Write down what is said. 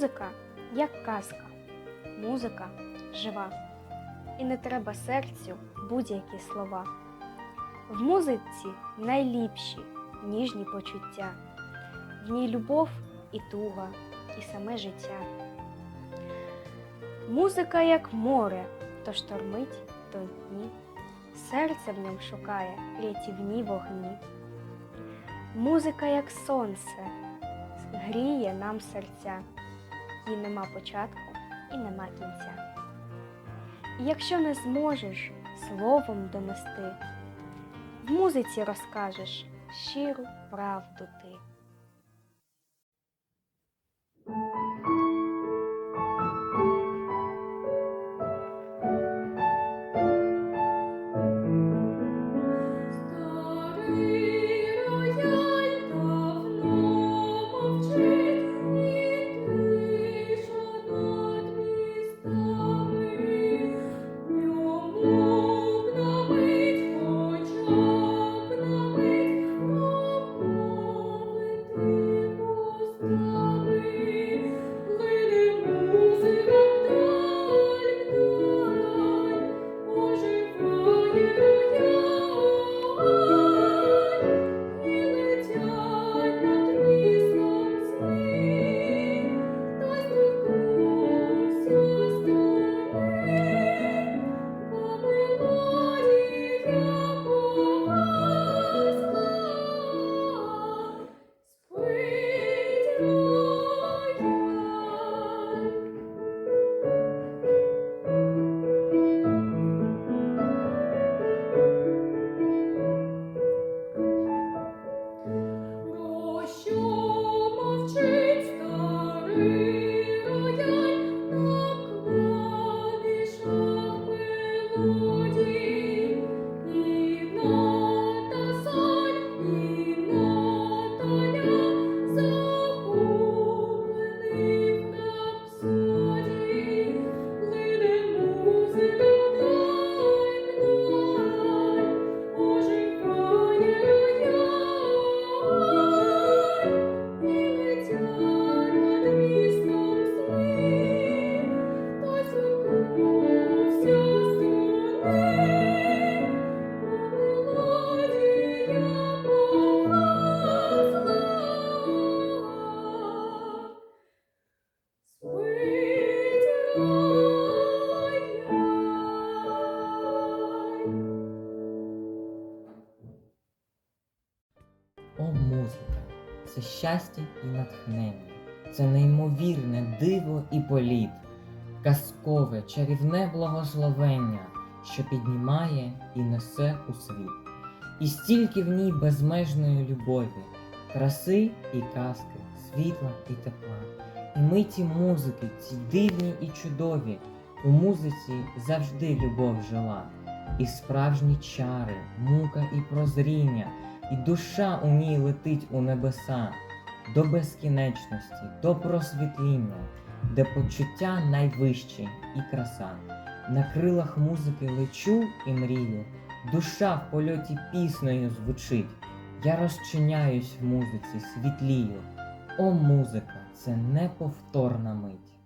Музика як казка, музика жива. І не треба серцю будь-які слова. В музиці найліпші ніжні почуття, в ній любов і туга, і саме життя. Музика як море, то штормить, то дні, серце в ньому шукає рятівні вогні. Музика як сонце, гріє нам серця, їй нема початку і нема кінця. І якщо не зможеш словом донести, в музиці розкажеш щиру правду щастя і натхнення, це неймовірне диво і політ, казкове, чарівне благословення, що піднімає і несе у світ. І стільки в ній безмежної любові, краси і казки, світла і тепла. І миті музики, ці дивні і чудові, у музиці завжди любов жила, і справжні чари, мука і прозріння, і душа у ній летить у небеса, до безкінечності, до просвітління, де почуття найвищі і краса. На крилах музики лечу і мрію, душа в польоті піснею звучить. Я розчиняюсь в музиці, світлію. О, музика, це неповторна мить.